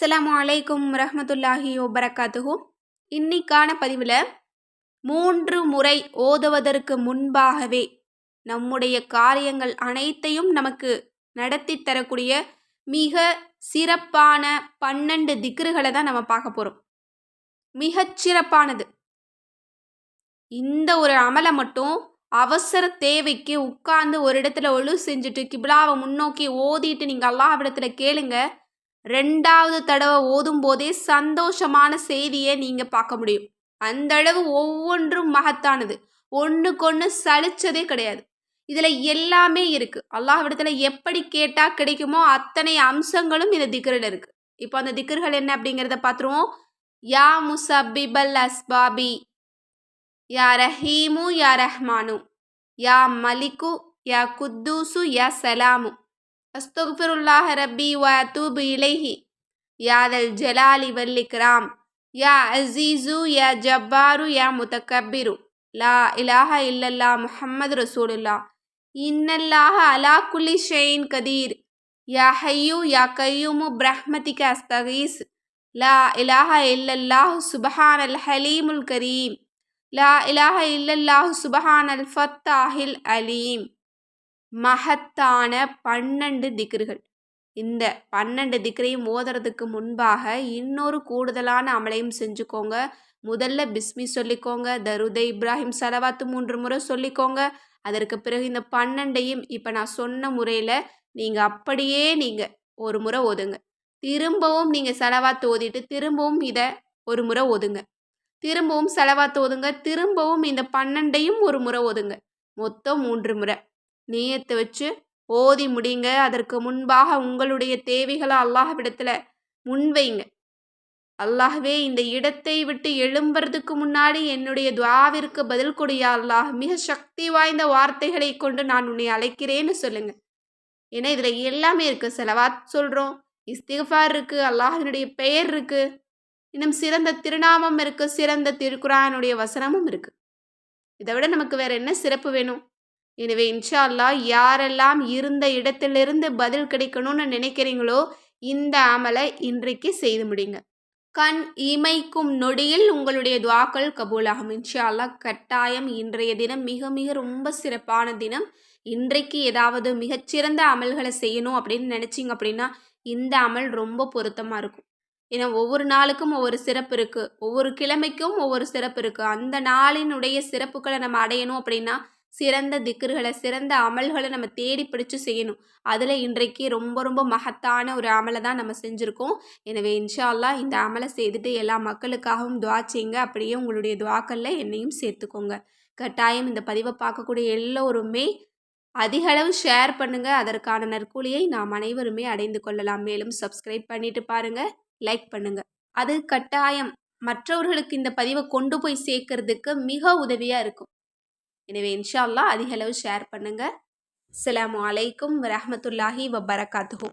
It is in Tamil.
அஸ்லாம் அலைக்கும் ரஹமத்துல்லாஹி வபரகாத்துஹு. இன்னைக்கான பதிவில் மூன்று முறை ஓதுவதற்கு முன்பாகவே நம்முடைய காரியங்கள் அனைத்தையும் நமக்கு நடத்தி தரக்கூடிய மிக சிறப்பான பன்னெண்டு திக்ருகளை தான் நம்ம பார்க்க போகிறோம் மிகச் சிறப்பானது. இந்த ஒரு அமலை மட்டும் அவசர தேவைக்கு உட்கார்ந்து ஒரு இடத்துல ஒழு செஞ்சுட்டு கிபிலாவை முன்னோக்கி ஓதிட்டு நீங்கள் அல்லாஹ் கேளுங்க. ரெண்டாவது தடவை ஓதும் போதே சந்தோஷமான செய்தியை நீங்கள் பார்க்க முடியும். அந்த அளவு ஒவ்வொன்றும் மகத்தானது. ஒன்றுக்கொன்று சலிச்சதே கிடையாது. இதில் எல்லாமே இருக்குது அல்லாஹ்விடத்தில் எப்படி கேட்டால் கிடைக்குமோ அத்தனை அம்சங்களும் இந்த திக்கரில் இருக்குது இப்போ அந்த திக்கர்கள் என்ன அப்படிங்கிறத பார்த்துருவோம். யா முசபிபல் அஸ்பாபி யா ரஹீமு யா ரஹ்மானு யா மலிக்கு யா குத்தூசு யா சலாமு. أستغفر الله ربي وأتوب إليه. يا ذا الجلال والإكرام. يا عزيز يا جبار يا متكبر. لا إله إلا الله محمد رسول الله. إن الله على كل شيء قدير. يا حي يا قيوم برحمتك أستغيث. لا إله إلا الله سبحان الحليم الكريم. لا إله إلا الله سبحان الفتاح العليم. மகத்தான பன்னெண்டு திக்ருகள். இந்த பன்னெண்டு திக்ரையும் ஓதுறதுக்கு முன்பாக இன்னொரு கூடுதலான அமலையும் செஞ்சுக்கோங்க. முதல்ல பிஸ்மி சொல்லிக்கோங்க தருதை இப்ராஹிம் செலவாத்து மூன்று முறை சொல்லிக்கோங்க. அதற்கு பிறகு இந்த பன்னெண்டையும் இப்போ நான் சொன்ன முறையில் நீங்கள் அப்படியே நீங்கள் ஒரு முறை ஓதுங்க. திரும்பவும் நீங்கள் செலவாத்து ஓதிட்டு திரும்பவும் இதை ஒரு முறை ஓதுங்க. திரும்பவும் செலவாத்து ஓதுங்க திரும்பவும் இந்த பன்னெண்டையும் ஒரு முறை ஓதுங்க. மொத்தம் மூன்று முறை. நீயத்தை வச்சு ஓதி முடிங்க. அதற்கு முன்பாக உங்களுடைய தேவைகளை அல்லாஹ்விடத்தில் முன்வைங்க. அல்லாஹ்வே இந்த இடத்தை விட்டு எழும்புறதுக்கு முன்னாடி என்னுடைய துவாவிற்கு பதில் கொடியா அல்லாஹ். மிக சக்தி வாய்ந்த வார்த்தைகளை கொண்டு நான் உன்னை அழைக்கிறேன்னு சொல்லுங்க. ஏன்னா இதில் எல்லாமே இருக்குது செலவாத் சொல்கிறோம் இஸ்திஃபார் இருக்குது அல்லாஹினுடைய பெயர் இருக்குது இன்னும் சிறந்த திருநாமம் இருக்குது சிறந்த திருக்குறானுடைய வசனமும் இருக்குது இதை விட நமக்கு வேற என்ன சிறப்பு வேணும்? எனவே இன்ஷா அல்லா யாரெல்லாம் இருந்த இடத்திலிருந்து பதில் கிடைக்கணும்னு நினைக்கிறீங்களோ இந்த அமலை இன்றைக்கு செய்து முடிங்க. கண் இமைக்கும் நொடியில் உங்களுடைய துவாக்கள் கபூலாகும். இன்ஷா அல்லா கட்டாயம் இன்றைய தினம் மிக மிக ரொம்ப சிறப்பான தினம். இன்றைக்கு ஏதாவது மிகச்சிறந்த அமல்களை செய்யணும் அப்படின்னு நினச்சிங்க அப்படின்னா இந்த அமல் ரொம்ப பொருத்தமாக இருக்கும். ஏன்னா ஒவ்வொரு நாளுக்கும் ஒவ்வொரு சிறப்பு இருக்குது ஒவ்வொரு கிழமைக்கும் ஒவ்வொரு சிறப்பு இருக்குது அந்த நாளினுடைய சிறப்புகளை நம்ம அடையணும் அப்படின்னா சிறந்த திக்கர்களை சிறந்த அமல்களை நம்ம தேடி பிடிச்சு செய்யணும். அதில் இன்றைக்கு ரொம்ப ரொம்ப மகத்தான ஒரு அமலை தான் நம்ம செஞ்சுருக்கோம். எனவே இன்ஷால்லா இந்த அமலை செய்துட்டு எல்லா மக்களுக்காகவும் துவா செய்யுங்க. அப்படியே உங்களுடைய துவாக்களில் என்னையும் சேர்த்துக்கோங்க. கட்டாயம் இந்த பதிவை பார்க்கக்கூடிய எல்லோருமே அதிக அளவு ஷேர் பண்ணுங்கள் அதற்கான நற்கூலியை நாம் அனைவருமே அடைந்து கொள்ளலாம். மேலும் சப்ஸ்கிரைப் பண்ணிட்டு பாருங்கள் லைக் பண்ணுங்கள் அது கட்டாயம் மற்றவர்களுக்கு இந்த பதிவை கொண்டு போய் சேர்க்கறதுக்கு மிக உதவியாக இருக்கும். எனவே இன்ஷா அல்லா அதிக அளவு ஷேர் பண்ணுங்கள் அஸ்லாம் வலைக்கம் வரமத்துல்லாஹி வபரகாத்துஹூ.